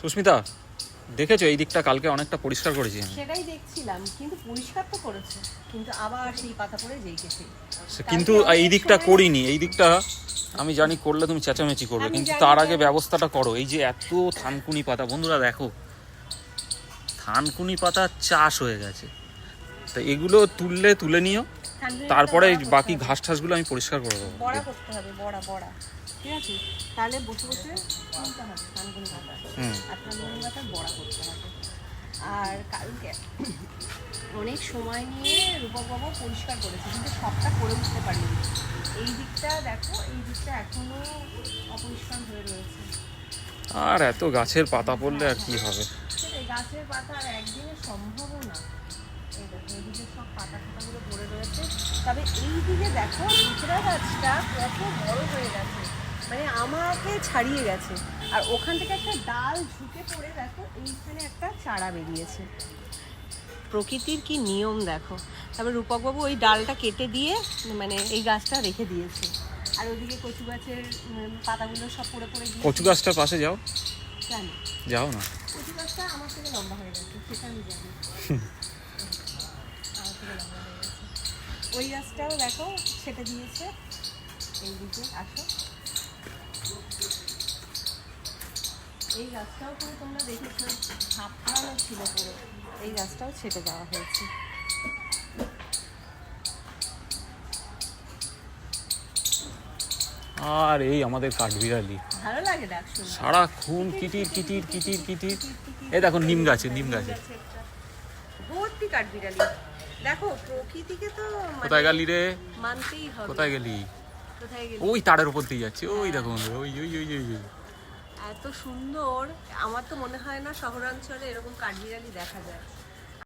সুস্মিতা দেখেছ? এই দিকটা কালকে অনেকটা পরিষ্কার করেছি আমি। সেটাই দেখছিলাম কিন্তু পরিষ্কার তো করেছে কিন্তু আবার সেই পাতা পড়ে যেই গেছে কিন্তু এই দিকটা করিনি এই দিকটা আমি জানি করলে তুমি চেঁচামেচি করবে কিন্তু তার আগে ব্যবস্থাটা করো। এই যে এত থানকুনি পাতা বন্ধুরা দেখো থানকুনি পাতা চাষ হয়ে গেছে। তো এগুলো তুললে তুলে নিও। তারপরে বাকি। ঘাস টাসগুলো আমি পরিষ্কার করে দেবো। বড়া করতে হবে বড়া বড়া। ঠিক আছে? তাহলে বসে বসে তুলতে হবে। কানকুনি পাতা আর বড়া করতে হবে। আর কালকে অনেক সময় নিয়ে রূপক বাবু পরিষ্কার করেছে কিন্তু সবটা করে উঠতে পারিনি। এই দিকটা দেখো এই দিকটা এখনও অপরিষ্কার হয়ে রয়েছে। আর এত গাছের পাতা পড়লে আর কি হবে? গাছের পাতা আর একদিনে সম্ভবও না। পাতা ফাতাগুলো পড়ে রয়েছে। তবে এই দিকে দেখো দুচরা গাছটা কত বড় হয়ে গেছে। মানে আমাকে ছাড়িয়ে গেছে। আর ওখান থেকে একটা ডাল ঝুঁকে পড়ে দেখো এইখানে একটা চারা বেরিয়েছে। প্রকৃতির কি নিয়ম দেখো। তারপর রূপকবাবু ওই ডালটা কেটে দিয়ে মানে এই গাছটা রেখে দিয়েছে। আর ওদিকে কচু গাছের পাতাগুলো সব পড়ে পড়ে গিয়ে কচু গাছটার পাশে যাও। যাও না। কচু গাছটা আমার থেকে লম্বা হয়ে গেছে সেটা আমি জানি। থেকে লম্বা হয়ে গেছে ওই গাছটাও দেখো সেটা দিয়েছে। এইদিকে আসো। এই গাছটাও পুরো তোমরা দেখেছ ছিল পুরো। এই গাছটাও ছেটে দেওয়া হয়েছে। আর এই আমাদের কাঠবিড়ালি। ভালো লাগে ডাক সারাক্ষণ কিটির কিটির কিটির কিটির এই দেখো নিম গাছে। নিম গাছে। ভর্তি কাঠবিড়ালি দেখো প্রকৃতিকে তো মানে কোথায় গেলি রে? মানতেই হবে। কোথায় গেলি? কোথায় গেলি? ওই তারের উপর দিয়ে যাচ্ছে। ওই দেখো ওই ওই ওই ওই ওই। এত সুন্দর। আমার তো মনে হয় না শহরাঞ্চলে এরকম কাঠবিড়ালি দেখা যায়।